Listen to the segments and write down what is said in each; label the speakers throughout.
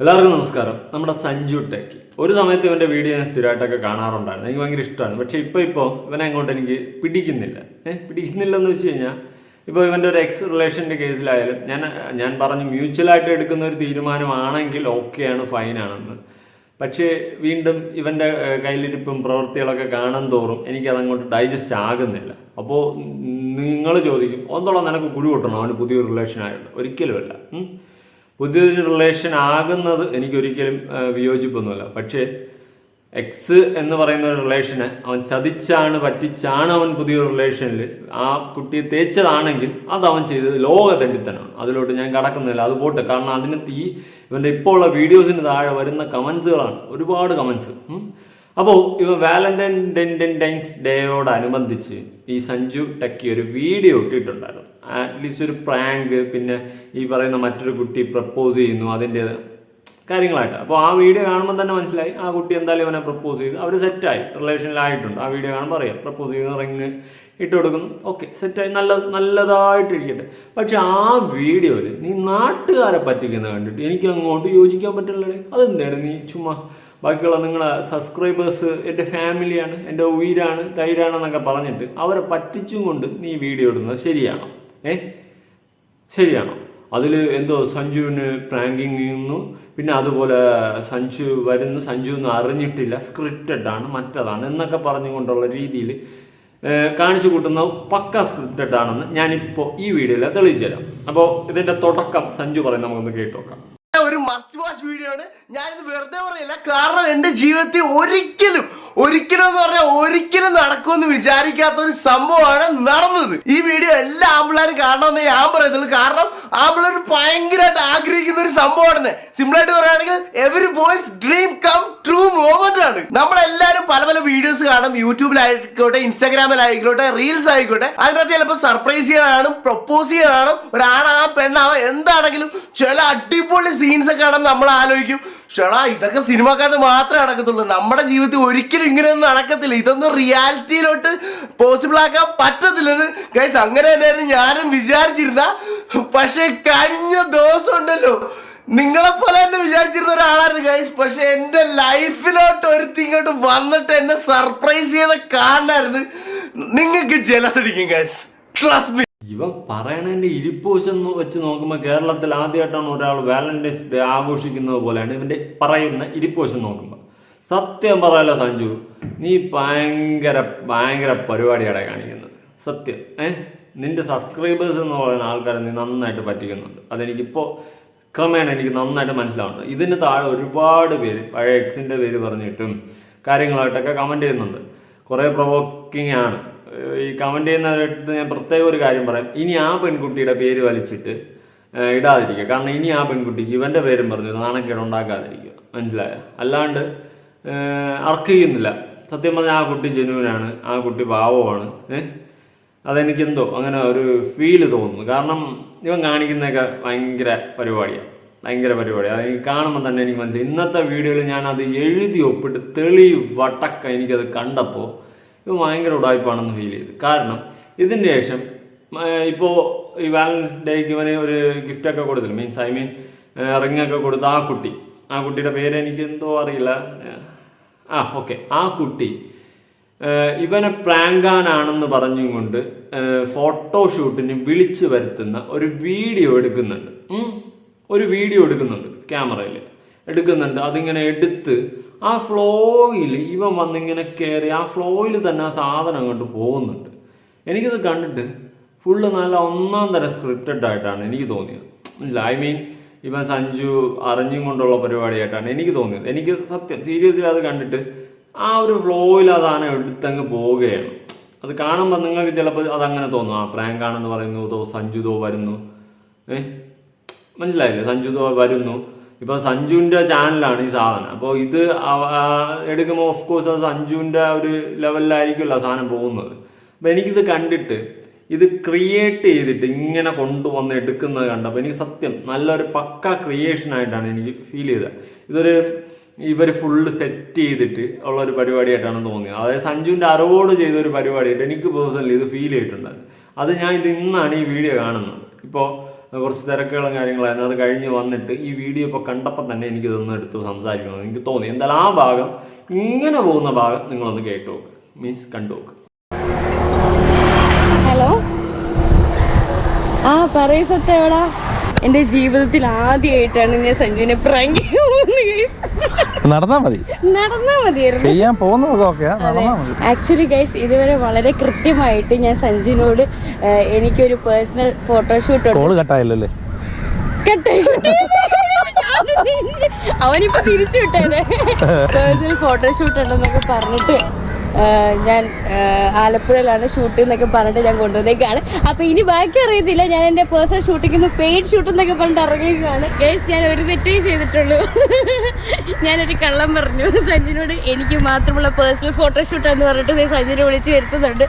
Speaker 1: എല്ലാവർക്കും നമസ്കാരം. നമ്മുടെ സഞ്ജു ടെക്കി. ഒരു സമയത്ത് ഇവന്റെ വീഡിയോ ഞാൻ സ്ഥിരമായിട്ടൊക്കെ കാണാറുണ്ടായിരുന്നു. എനിക്ക് ഭയങ്കര ഇഷ്ടമാണ്. പക്ഷെ ഇപ്പോൾ ഇപ്പോൾ ഇവനെ അങ്ങോട്ട് എനിക്ക് പിടിക്കുന്നില്ല. ഏഹ് പിടിക്കുന്നില്ല എന്ന് വെച്ച് കഴിഞ്ഞാൽ ഇപ്പോൾ ഇവന്റെ ഒരു എക്സ് റിലേഷന്റെ കേസിലായാലും ഞാൻ ഞാൻ പറഞ്ഞു മ്യൂച്വലായിട്ട് എടുക്കുന്ന ഒരു തീരുമാനമാണെങ്കിൽ ഓക്കെയാണ് ഫൈനാണെന്ന് പക്ഷേ വീണ്ടും ഇവന്റെ കയ്യിലിരിപ്പും പ്രവൃത്തികളൊക്കെ കാണാൻ തോറും എനിക്കതങ്ങോട്ട് ഡൈജസ്റ്റ് ആകുന്നില്ല. അപ്പോൾ നിങ്ങൾ ചോദിക്കും ഒന്നോളം നിനക്ക് കുരു പൊട്ടണം അവന് പുതിയൊരു റിലേഷൻ ആയിട്ട് ഒരിക്കലുമല്ല. പുതിയൊരു റിലേഷൻ ആകുന്നത് എനിക്കൊരിക്കലും വിയോജിപ്പൊന്നുമില്ല. പക്ഷേ എക്സ് എന്ന് പറയുന്ന ഒരു റിലേഷനെ അവൻ ചതിച്ചാണ് പറ്റിച്ചാണ് അവൻ പുതിയൊരു റിലേഷനിൽ ആ കുട്ടിയെ തേച്ചതാണെങ്കിൽ അത് അവൻ ചെയ്തത് ലോക തെണ്ടിത്തനാണ്. അതിലോട്ട് ഞാൻ കടക്കുന്നില്ല. അത് പോട്ടെ. കാരണം അതിന് ഈ ഇവന്റെ ഇപ്പോൾ ഉള്ള വീഡിയോസിന് താഴെ വരുന്ന കമൻസുകളാണ് ഒരുപാട് കമൻസ് അപ്പോൾ ഇവ വാലന്റൈൻ വാലന്റൈൻസ് ഡേയോടനുബന്ധിച്ച് ഈ സഞ്ജു ടക്കി ഒരു വീഡിയോ ഇട്ടിട്ടുണ്ടായിരുന്നു. അറ്റ്ലീസ്റ്റ് ഒരു പ്രാങ്ക് പിന്നെ ഈ പറയുന്ന മറ്റൊരു കുട്ടി പ്രപ്പോസ് ചെയ്യുന്നു അതിന്റെ കാര്യങ്ങളായിട്ട്. അപ്പോൾ ആ വീഡിയോ കാണുമ്പോൾ തന്നെ മനസ്സിലായി ആ കുട്ടി എന്തായാലും ഇവനെ പ്രപ്പോസ് ചെയ്ത്. അവർ സെറ്റായി റിലേഷനിലായിട്ടുണ്ട് ആ വീഡിയോ കാണുമ്പോൾ അറിയാം. പ്രപ്പോസ് ചെയ്യുന്ന റിങ് ഇട്ട് കൊടുക്കുന്നു. ഓക്കെ സെറ്റായി നല്ല നല്ലതായിട്ടിരിക്കട്ടെ. പക്ഷെ ആ വീഡിയോയിൽ നീ നാട്ടുകാരെ പറ്റിക്കുന്ന കണ്ടിട്ട് എനിക്ക് അങ്ങോട്ട് യോജിക്കാൻ പറ്റില്ലേ അതെന്താണ് നീ ചുമ്മാ ബാക്കിയുള്ള നിങ്ങളെ സബ്സ്ക്രൈബേഴ്സ് എന്റെ ഫാമിലിയാണ് എന്റെ ഉയിരാണ് തൈരാണെന്നൊക്കെ പറഞ്ഞിട്ട് അവരെ പറ്റിച്ചും കൊണ്ട് നീ വീഡിയോ ഇടുന്നത് ശരിയാണോ? ഏ? ശരിയാണോ. അതിൽ എന്തോ സഞ്ജുവിന് പ്രാങ്കിങ് ചെയ്യുന്നു. പിന്നെ അതുപോലെ സഞ്ജു വരുന്നു. സഞ്ജു ഒന്നും അറിഞ്ഞിട്ടില്ല. സ്ക്രിപ്റ്റഡ് ആണ് മറ്റതാണ് എന്നൊക്കെ പറഞ്ഞുകൊണ്ടുള്ള രീതിയിൽ കാണിച്ചു കൂട്ടുന്ന പക്ക സ്ക്രിപ്റ്റഡ് ആണെന്ന് ഞാനിപ്പോൾ ഈ വീഡിയോയിൽ തെളിയിച്ചു തരാം. അപ്പോൾ ഇതിന്റെ തുടക്കം സഞ്ജു പറയും നമുക്കൊന്ന് കേട്ടു നോക്കാം.
Speaker 2: ഒരു മസ്റ്റ് വാഷ് വീഡിയോ ആണ്. ഞാനിത് വെറുതെ പറയില്ല കാരണം എന്റെ ജീവിതത്തിൽ ഒരിക്കലും ഒരിക്കലും എന്ന് പറഞ്ഞാൽ ഒരിക്കലും നടക്കുമെന്ന് വിചാരിക്കാത്ത ഒരു സംഭവമാണ് നടന്നത്. ഈ വീഡിയോ എല്ലാ ആമ്പിള്ളേരും കാണണമെന്ന് ഞാൻ പറയുന്നത് കാരണം ആമ്പിള്ളേർ ഭയങ്കരമായിട്ട് ആഗ്രഹിക്കുന്ന ഒരു സംഭവമാണ് സിമ്പിളായിട്ട് പറയുകയാണെങ്കിൽ every boy's dream come true movement ആണ്. നമ്മളെല്ലാരും പല പല വീഡിയോസ് കാണും. യൂട്യൂബിലായിക്കോട്ടെ ഇൻസ്റ്റാഗ്രാമിലായിക്കോട്ടെ റീൽസ് ആയിക്കോട്ടെ. അതിനകത്ത് ചിലപ്പോൾ സർപ്രൈസ് ചെയ്യാനാണ് പ്രപ്പോസ് ചെയ്യാനാണ് ഒരാണാ പെണ്ണാവാം എന്താണെങ്കിലും ചില അടിപൊളി സീൻസ് ഒക്കെ ആണെന്ന് നമ്മൾ ആലോചിക്കും ഷടാ ഇതൊക്കെ സിനിമക്കകത്ത് മാത്രമേ നടക്കത്തുള്ളൂ. നമ്മുടെ ജീവിതത്തിൽ ഒരിക്കലും ഇങ്ങനെയൊന്നും നടക്കത്തില്ല. ഇതൊന്നും റിയാലിറ്റിയിലോട്ട് പോസിബിൾ ആക്കാൻ പറ്റത്തില്ലെന്ന് ഗൈസ് അങ്ങനെ തന്നെയായിരുന്നു ഞാനും വിചാരിച്ചിരുന്ന. പക്ഷെ കഴിഞ്ഞ ദിവസം ഉണ്ടല്ലോ. നിങ്ങളെ പോലെ തന്നെ വിചാരിച്ചിരുന്ന ഒരാളായിരുന്നു ഗൈസ് പക്ഷെ എന്റെ ലൈഫിലോട്ട് ഒരുത്തി ഇങ്ങോട്ട് വന്നിട്ട് എന്നെ സർപ്രൈസ് ചെയ്ത കാണായിരുന്നു നിങ്ങൾക്ക് ജലസടിക്കും ഗൈസ് ട്രസ്റ്റ്
Speaker 1: ഇവൻ പറയണതിന്റെ ഇരിപ്പോശം വെച്ച് നോക്കുമ്പോൾ കേരളത്തിൽ ആദ്യമായിട്ടാണ് ഒരാൾ വാലന്റൈൻസ് ഡേ ആഘോഷിക്കുന്നത് പോലെയാണ് ഇവന്റെ പറയുന്ന ഇരിപ്പോശം നോക്കുമ്പോൾ സത്യം പറയല്ല സഞ്ജു നീ ഭയങ്കര ഭയങ്കര പരിപാടിയാണ് കാണിക്കുന്നത്. സത്യം. ഏഹ് നിന്റെ സബ്സ്ക്രൈബേഴ്സ് എന്ന് പറയുന്ന ആൾക്കാരെ നീ നന്നായിട്ട് പറ്റിക്കുന്നുണ്ട്. അതെനിക്കിപ്പോൾ ക്രമേണ എനിക്ക് നന്നായിട്ട് മനസ്സിലാവുന്നുണ്ട്. ഇതിന് താഴെ ഒരുപാട് പേര് പഴയ എക്സിന്റെ പേര് പറഞ്ഞിട്ടും കാര്യങ്ങളായിട്ടൊക്കെ കമന്റ് ചെയ്യുന്നുണ്ട്. കുറേ പ്രൊവോക്കിംഗ് ആണ്. ഈ കമന്റ് ചെയ്യുന്നവരടുത്ത് ഞാൻ പ്രത്യേക ഒരു കാര്യം പറയാം. ഇനി ആ പെൺകുട്ടിയുടെ പേര് വലിച്ചിട്ട് ഇടാതിരിക്കുക. കാരണം ഇനി ആ പെൺകുട്ടിക്ക് ഇവന്റെ പേരും പറഞ്ഞു നാണക്കേട് ഉണ്ടാക്കാതിരിക്കുക. മനസ്സിലായോ? അല്ലാണ്ട് അർക്കുകയുന്നില്ല അർക്ക് ചെയ്യുന്നില്ല. സത്യം പറഞ്ഞാൽ ആ കുട്ടി ജനുവിനാണ് ആ കുട്ടി പാവമാണ് ഏഹ് അതെനിക്കെന്തോ അങ്ങനെ ഒരു ഫീൽ തോന്നുന്നു. കാരണം ഇവൻ കാണിക്കുന്നതൊക്കെ ഭയങ്കര പരിപാടിയാണ് ഭയങ്കര പരിപാടിയാണ് അത് കാണുമ്പോൾ തന്നെ എനിക്ക് മനസ്സിലായി. ഇന്നത്തെ വീഡിയോയിൽ ഞാൻ അത് എഴുതി ഒപ്പിട്ട് തെളി വട്ടക്ക എനിക്കത് കണ്ടപ്പോൾ ഇത് ഭയങ്കര ഉടായ്പാണെന്ന് ഫീൽ ചെയ്തു. കാരണം ഇതിന് ശേഷം ഇപ്പോൾ ഈ വാലൻസ് ഡേക്ക് ഇവന് ഒരു ഗിഫ്റ്റൊക്കെ കൊടുത്തില്ല മീൻസ് ഐ മീൻ റിംഗ് ഒക്കെ കൊടുത്ത ആ കുട്ടി. ആ കുട്ടിയുടെ പേര് എനിക്ക് എന്തോ അറിയില്ല. ആ ഓക്കെ ആ കുട്ടി ഇവനെ പ്രാങ്കാനാണെന്ന് പറഞ്ഞും കൊണ്ട് ഫോട്ടോഷൂട്ടിന് വിളിച്ചു വരുത്തുന്ന ഒരു വീഡിയോ എടുക്കുന്നുണ്ട്. ഒരു വീഡിയോ എടുക്കുന്നുണ്ട് ക്യാമറയിൽ എടുക്കുന്നുണ്ട്. അതിങ്ങനെ എടുത്ത് ആ ഫ്ലോയിൽ ഇവൻ വന്നിങ്ങനെ കയറി ആ ഫ്ലോയിൽ തന്നെ ആ സാധനം അങ്ങോട്ട് പോകുന്നുണ്ട്. എനിക്കിത് കണ്ടിട്ട് ഫുള്ള് നല്ല ഒന്നാം തരം സ്ക്രിപ്റ്റഡ് ആയിട്ടാണ് എനിക്ക് തോന്നിയത്. ഇല്ല ഐ മീൻ ഇവൻ സഞ്ജു അറിഞ്ഞും കൊണ്ടുള്ള പരിപാടിയായിട്ടാണ് എനിക്ക് തോന്നിയത്. എനിക്ക് സത്യം സീരിയസ്ലി അത് കണ്ടിട്ട് ആ ഒരു ഫ്ലോയിൽ ആ സാധനം എടുത്തങ്ങ് പോവുകയാണ്. അത് കാണുമ്പോൾ നിങ്ങൾക്ക് ചിലപ്പോൾ അതങ്ങനെ തോന്നും. ആ പ്രാങ്ക് ആണെന്ന് പറയുന്നു തോ സഞ്ജു തോ വരുന്നു. ഏ? മനസ്സിലായില്ലേ? സഞ്ജു തോ വരുന്നു. ഇപ്പോൾ സഞ്ജുവിന്റെ ചാനലാണ് ഈ സാധനം. അപ്പോൾ ഇത് എടുക്കുമ്പോൾ ഓഫ് കോഴ്സ് അത് സഞ്ജുവിന്റെ ഒരു ലെവലിലായിരിക്കുമല്ലോ ആ സാധനം പോകുന്നത്. അപ്പോൾ എനിക്കിത് കണ്ടിട്ട് ഇത് ക്രിയേറ്റ് ചെയ്തിട്ട് ഇങ്ങനെ കൊണ്ടുവന്ന് എടുക്കുന്നത് കണ്ടപ്പോൾ എനിക്ക് സത്യം നല്ലൊരു പക്ക ക്രിയേഷൻ ആയിട്ടാണ് എനിക്ക് ഫീൽ ചെയ്തത്. ഇതൊരു ഇവർ ഫുള്ള് സെറ്റ് ചെയ്തിട്ട് ഉള്ള ഒരു പരിപാടിയായിട്ടാണ് തോന്നിയത്. അതായത് സഞ്ജുവിന്റെ അറിവോട് ചെയ്ത ഒരു പരിപാടിയായിട്ട് എനിക്ക് പേഴ്സണലി ഇത് ഫീൽ ചെയ്തിട്ടുണ്ടായിരുന്നു. അത് ഞാൻ ഇത് ഇന്നാണ് ഈ വീഡിയോ കാണുന്നത്. ഇപ്പോൾ കുറച്ച് തിരക്കുകളും കാര്യങ്ങളായിരുന്നു അത് കഴിഞ്ഞ് വന്നിട്ട് ഈ വീഡിയോ ഇപ്പോൾ കണ്ടപ്പോൾ തന്നെ എനിക്ക് ഇതൊന്ന് എടുത്ത് സംസാരിക്കണം. എനിക്ക് തോന്നി. എന്തായാലും ആ ഭാഗം ഇങ്ങനെ പോകുന്ന ഭാഗം നിങ്ങളൊന്ന് കേട്ടു നോക്ക്. മീൻസ് കണ്ടു നോക്ക്.
Speaker 3: ഹലോ? ആ പറയ സത്യ എവിടാ? എന്റെ ജീവിതത്തിൽ ആദ്യമായിട്ടാണ് ഞാൻ സഞ്ജുവിനെ പ്രാങ്ക്
Speaker 4: നടന്നാ മതി.
Speaker 3: നടന്നാ മതിയായിരുന്നു.
Speaker 4: ചെയ്യാൻ മതി.
Speaker 3: ആക്ച്വലി ഗൈസ് ഇതുവരെ വളരെ കൃത്യമായിട്ട് ഞാൻ സഞ്ജുവിനോട് എനിക്കൊരു പേഴ്സണൽ ഫോട്ടോഷൂട്ട് ഉണ്ട്.
Speaker 4: കോൾ കട്ടായല്ലോ അല്ലേ
Speaker 3: കട്ടായി. ഞാൻ തിരിച്ച്- അവനിപ്പോ തിരിച്ചു വിട്ടേ പേഴ്സണൽ ഫോട്ടോഷൂട്ട് ഉണ്ടെന്നൊക്കെ പറഞ്ഞിട്ട് ഞാൻ ആലപ്പുഴയിലാണ് ഷൂട്ട് എന്നൊക്കെ പറഞ്ഞിട്ട് ഞാൻ കൊണ്ടുവന്നേക്കാണ്. അപ്പൊ ഇനി ബാക്കി അറിയത്തില്ല. ഞാൻ എന്റെ പേഴ്സണൽ ഷൂട്ടിങ്ങിന് പെയ്ഡ് ഷൂട്ട് എന്നൊക്കെ പറഞ്ഞിട്ട് ഇറങ്ങിയേക്കാണ് ഗേസ് ഞാൻ ഒരു തെറ്റേ ചെയ്തിട്ടുള്ളൂ. ഞാനൊരു കള്ളം പറഞ്ഞു. സഞ്ജിനോട് എനിക്ക് മാത്രമുള്ള പേഴ്സണൽ ഫോട്ടോഷൂട്ട് എന്ന് പറഞ്ഞിട്ട് സഞ്ജിനെ വിളിച്ച് വരുത്തുന്നുണ്ട്.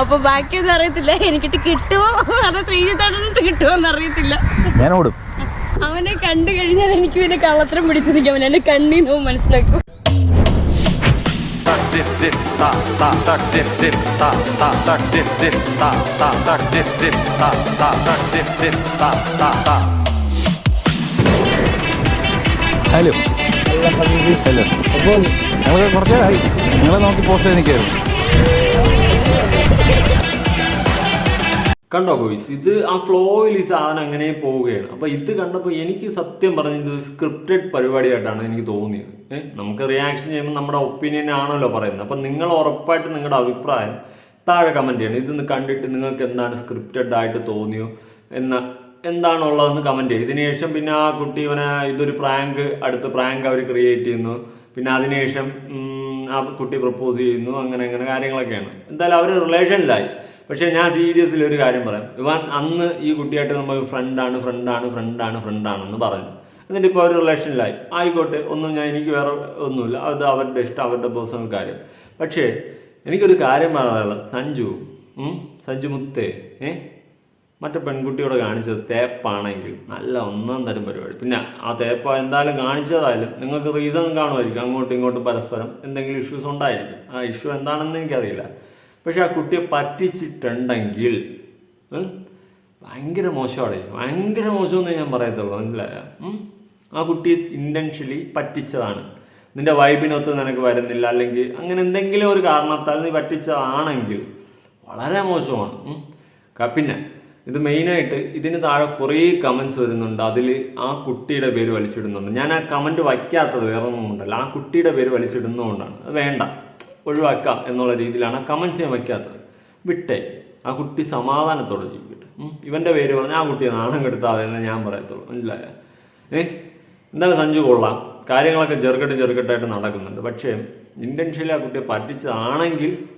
Speaker 3: അപ്പൊ ബാക്കിയൊന്നും അറിയത്തില്ല. എനിക്കിട്ട് കിട്ടുമോ അതോ ശ്രീജിത്താണിട്ട് കിട്ടുമോ എന്ന് അറിയത്തില്ല.
Speaker 4: ഞാൻ ഓടും
Speaker 3: അവനെ കണ്ടു കഴിഞ്ഞാൽ എനിക്ക് പിന്നെ കള്ളത്തരം പിടിച്ചു നിൽക്കാം. അവൻ എന്നെ കണ്ണീന്ന് മനസ്സിലാക്കും.
Speaker 4: ഹലോ. ഹലോ. അപ്പോൾ ഞങ്ങൾ കുറച്ചായി നിങ്ങളെ നോക്കി പോസ്റ്റ് ചെയ്ത് നിൽക്കായിരുന്നു
Speaker 1: കണ്ടോ ബോയ്സ് ഇത് ആ ഫ്ലോയിൽ ഈ സാധനം അങ്ങനെ പോവുകയാണ്. അപ്പൊ ഇത് കണ്ടപ്പോൾ എനിക്ക് സത്യം പറഞ്ഞ ഇത് സ്ക്രിപ്റ്റഡ് പരിപാടിയായിട്ടാണ് എനിക്ക് തോന്നിയത്. ഏഹ് നമുക്ക് റിയാക്ഷൻ ചെയ്യുമ്പോൾ നമ്മുടെ ഒപ്പീനിയൻ ആണല്ലോ പറയുന്നത്. അപ്പൊ നിങ്ങൾ ഉറപ്പായിട്ട് നിങ്ങളുടെ അഭിപ്രായം താഴെ കമന്റ് ചെയ്യണം. ഇതൊന്ന് കണ്ടിട്ട് നിങ്ങൾക്ക് എന്താണ് സ്ക്രിപ്റ്റഡ് ആയിട്ട് തോന്നിയോ എന്ന എന്താണുള്ളതെന്ന് കമന്റ് ചെയ്യും ഇതിനുശേഷം പിന്നെ ആ കുട്ടി ഇവനെ ഇതൊരു പ്രാങ്ക് അടുത്ത പ്രാങ്ക് അവർ ക്രിയേറ്റ് ചെയ്യുന്നു. പിന്നെ അതിനുശേഷം ആ കുട്ടി പ്രപ്പോസ് ചെയ്യുന്നു. അങ്ങനെ അങ്ങനെ കാര്യങ്ങളൊക്കെയാണ്. എന്തായാലും അവർ റിലേഷനിലായി പക്ഷെ ഞാൻ സീരിയസ്ലി ഒരു കാര്യം പറയാം. ഇവൻ അന്ന് ഈ കുട്ടിയായിട്ട് നമ്മൾ ഫ്രണ്ടാണ് ഫ്രണ്ടാണ് ഫ്രണ്ടാണ് ഫ്രണ്ടാണെന്ന് പറഞ്ഞു. എന്നിട്ട് ഇപ്പോൾ ഒരു റിലേഷനിലായി ആയിക്കോട്ടെ ഒന്നും ഞാൻ എനിക്ക് വേറെ ഒന്നുമില്ല. അത് അവരുടെ ഇഷ്ടം അവരുടെ പേഴ്സണൽ കാര്യം. പക്ഷേ എനിക്കൊരു കാര്യം പറയാനുള്ളത്. സഞ്ജു സഞ്ജു മുത്തേ ഏ? മറ്റു പെൺകുട്ടിയോട് കാണിച്ചത് തേപ്പാണെങ്കിൽ നല്ല ഒന്നാം തരം പരിപാടി. പിന്നെ ആ തേപ്പ എന്തായാലും കാണിച്ചതായാലും നിങ്ങൾക്ക് റീസൺ കാണുമായിരിക്കും. അങ്ങോട്ടും ഇങ്ങോട്ടും പരസ്പരം എന്തെങ്കിലും ഇഷ്യൂസ് ഉണ്ടായിരിക്കും. ആ ഇഷ്യൂ എന്താണെന്ന് എനിക്കറിയില്ല. പക്ഷെ ആ കുട്ടിയെ പറ്റിച്ചിട്ടുണ്ടെങ്കിൽ ഭയങ്കര മോശമാണ്. ഭയങ്കര മോശമെന്നേ ഞാൻ പറയത്തുള്ളൂ. മനസ്സിലായ? ആ കുട്ടി ഇന്റൻഷ്യലി പറ്റിച്ചതാണ്. നിന്റെ വൈബിനൊത്ത് നിനക്ക് വരുന്നില്ല അല്ലെങ്കിൽ അങ്ങനെ എന്തെങ്കിലും ഒരു കാരണത്താൽ നീ പറ്റിച്ചതാണെങ്കിൽ വളരെ മോശമാണ്. പിന്നെ ഇത് മെയിനായിട്ട് ഇതിന് താഴെ കുറേ കമൻസ് വരുന്നുണ്ട്. അതിൽ ആ കുട്ടിയുടെ പേര് വലിച്ചിടുന്നുണ്ട്. ഞാൻ ആ കമന്റ് വയ്ക്കാത്തത് വേറെ ഒന്നും കൊണ്ടല്ല. ആ കുട്ടിയുടെ പേര് വലിച്ചിടുന്നതുകൊണ്ടാണ്. അത് വേണ്ട. ഒഴിവാക്കാം എന്നുള്ള രീതിയിലാണ് കമൻസ് ഞാൻ വയ്ക്കാത്തത് വിട്ടേ ആ കുട്ടി സമാധാനത്തോടെ ജീവിക്കട്ടെ. ഇവന്റെ പേര് പറഞ്ഞാൽ ആ കുട്ടിയെ നാണം കെടുത്താതെ എന്ന് ഞാൻ പറയത്തുള്ളൂ. മനസ്സിലായ? ഏ? എന്തായാലും സഞ്ജു കൊള്ളാം? കാര്യങ്ങളൊക്കെ ചെറുകെട്ട് ചെറുകെട്ടായിട്ട് നടക്കുന്നുണ്ട്. പക്ഷേ ഇന്റൻഷ്യലി ആ കുട്ടിയെ പറ്റിച്ചതാണെങ്കിൽ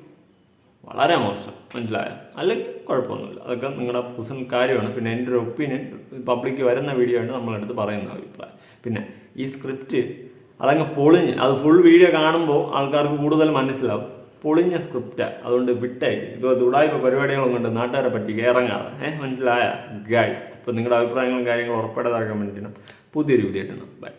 Speaker 1: വളരെ മോശം. മനസ്സിലായ? അല്ലെങ്കിൽ കുഴപ്പമൊന്നുമില്ല. അതൊക്കെ നിങ്ങളുടെ പേഴ്സണൽ കാര്യമാണ്. പിന്നെ എന്റെ ഒരു ഒപ്പീനിയൻ പബ്ലിക് വരുന്ന വീഡിയോ ആണ് നമ്മളെടുത്ത് പറയുന്ന അഭിപ്രായം. പിന്നെ ഈ സ്ക്രിപ്റ്റ് അതങ്ങ് പൊളിഞ്ഞ് അത് ഫുൾ വീഡിയോ കാണുമ്പോൾ ആൾക്കാർക്ക് കൂടുതൽ മനസ്സിലാവും. പൊളിഞ്ഞ സ്ക്രിപ്റ്റാണ് അതുകൊണ്ട് വിട്ടേക്ക് ഇത് ദുടായ്പ പരിപാടികളും കൊണ്ട് നാട്ടുകാരെ പറ്റി ഇറങ്ങാതെ ഏഹ് മനസ്സിലായ? ഗൈസ് അപ്പോൾ നിങ്ങളുടെ അഭിപ്രായങ്ങളും കാര്യങ്ങളും ഉറപ്പായിട്ട് താഴെ ചെയ്യണം പുതിയൊരു വീഡിയോ ആയിട്ട് ബൈ